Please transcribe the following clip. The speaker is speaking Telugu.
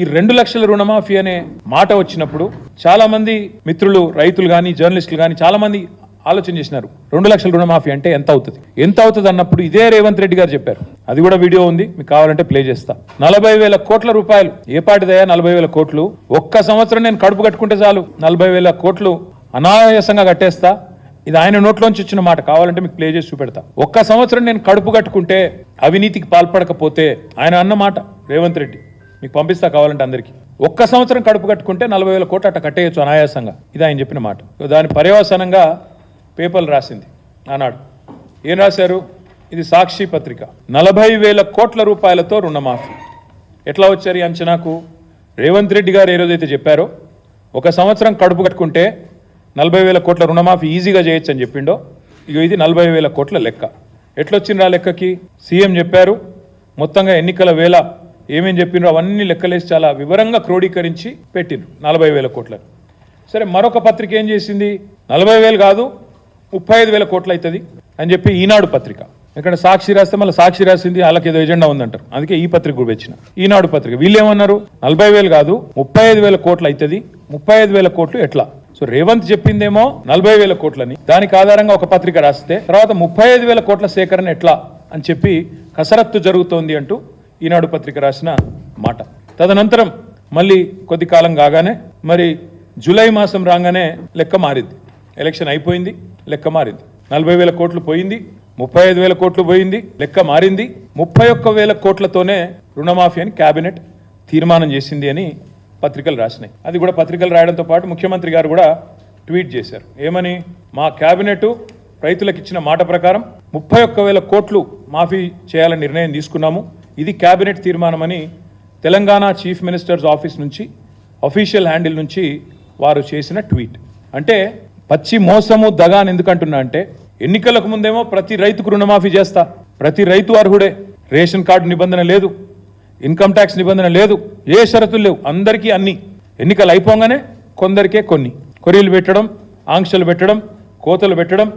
ఈ రెండు లక్షల రుణమాఫీ అనే మాట వచ్చినప్పుడు చాలా మంది మిత్రులు రైతులు కానీ జర్నలిస్టులు కానీ చాలా మంది ఆలోచన చేసినారు. రెండు లక్షల రుణమాఫీ అంటే ఎంత అవుతుంది? ఎంత అవుతుంది అన్నప్పుడు ఇదే రేవంత్ రెడ్డి గారు చెప్పారు. అది కూడా వీడియో ఉంది మీకు కావాలంటే ప్లే చేస్తా. నలభై వేల కోట్ల రూపాయలు ఏ పాటిదయా నలభై వేల కోట్లు? ఒక్క సంవత్సరం నేను కడుపు కట్టుకుంటే చాలు నలభై వేల కోట్లు అనాయాసంగా కట్టేస్తా. ఇది ఆయన నోట్లోంచి వచ్చిన మాట కావాలంటే మీకు ప్లే చేసి చూపెడతా. ఒక్క సంవత్సరం నేను కడుపు కట్టుకుంటే అవినీతికి పాల్పడకపోతే ఆయన అన్న మాట రేవంత్ రెడ్డి. మీకు పంపిస్తా కావాలంటే అందరికీ. ఒక్క సంవత్సరం కడుపు కట్టుకుంటే నలభై వేల కోట్లు అట్ట కట్టేయచ్చు అనాయాసంగా. ఇది ఆయన చెప్పిన మాట. దాని పర్యవసానంగా పేపర్లు రాసింది ఆనాడు. ఏం రాశారు? ఇది సాక్షి పత్రిక. నలభై వేల కోట్ల రూపాయలతో రుణమాఫీ. ఎట్లా వచ్చారు ఈ అంచనాకు? రేవంత్ రెడ్డి గారు ఏ రోజైతే చెప్పారో ఒక సంవత్సరం కడుపు కట్టుకుంటే నలభై వేల కోట్ల రుణమాఫీ ఈజీగా చేయొచ్చు అని చెప్పిండో ఇక ఇది నలభై వేల కోట్ల లెక్క. ఎట్లొచ్చింది ఆ లెక్కకి? సీఎం చెప్పారు మొత్తంగా ఎన్నికల వేళ ఏమేం చెప్పిండ్రో అవన్నీ లెక్కలేసి చాలా వివరంగా క్రోడీకరించి పెట్టిండ్రు. నలభై వేల కోట్లని. సరే మరొక పత్రిక ఏం చేసింది? నలభై వేలు కాదు ముప్పై ఐదు వేల కోట్లు అవుతుంది అని చెప్పి ఈనాడు పత్రిక. ఇక్కడ సాక్షి రాస్తే మళ్ళీ సాక్షి రాసింది వాళ్ళకి ఏదో ఎజెండా ఉందంటారు. అందుకే ఈ పత్రిక కూడా వచ్చిన ఈనాడు పత్రిక. వీళ్ళు ఏమన్నారు? నలభై వేలు కాదు ముప్పై ఐదు వేల కోట్లు అవుతుంది. ముప్పై ఐదు వేల కోట్లు ఎట్లా? సో రేవంత్ చెప్పిందేమో నలభై వేల కోట్లని. దానికి ఆధారంగా ఒక పత్రిక రాస్తే తర్వాత ముప్పై ఐదు వేల కోట్ల సేకరణ ఎట్లా అని చెప్పి కసరత్తు జరుగుతోంది అంటూ ఈనాడు పత్రిక రాసిన మాట. తదనంతరం మళ్ళీ కొద్ది కాలం కాగానే మరి జూలై మాసం రాగానే లెక్క మారింది. ఎలక్షన్ అయిపోయింది లెక్క మారింది. నలభై వేల కోట్లు పోయింది ముప్పై ఐదు వేల కోట్లు పోయింది లెక్క మారింది. ముప్పై ఒక్క వేల కోట్లతోనే రుణమాఫీ అని కేబినెట్ తీర్మానం చేసింది అని పత్రికలు రాసినాయి. అది కూడా పత్రికలు రాయడంతో పాటు ముఖ్యమంత్రి గారు కూడా ట్వీట్ చేశారు. ఏమని? మా కేబినెట్ రైతులకు ఇచ్చిన మాట ప్రకారం ముప్పై ఒక్క వేల కోట్లు మాఫీ చేయాలని నిర్ణయం తీసుకున్నాము. ఇది కేబినెట్ తీర్మానమని తెలంగాణ చీఫ్ మినిస్టర్స్ ఆఫీస్ నుంచి అఫీషియల్ హ్యాండిల్ నుంచి వారు చేసిన ట్వీట్. అంటే పచ్చి మోసము దగా అని ఎందుకంటున్నా అంటే ఎన్నికలకు ముందేమో ప్రతి రైతుకు రుణమాఫీ చేస్తా. ప్రతి రైతు అర్హుడే. రేషన్ కార్డు నిబంధన లేదు. ఇన్కమ్ ట్యాక్స్ నిబంధన లేదు. ఏ షరతులు లేవు. అందరికీ అన్ని. ఎన్నికలు అయిపోగానే కొందరికే కొన్ని. కొరీలు పెట్టడం ఆంక్షలు పెట్టడం కోతలు పెట్టడం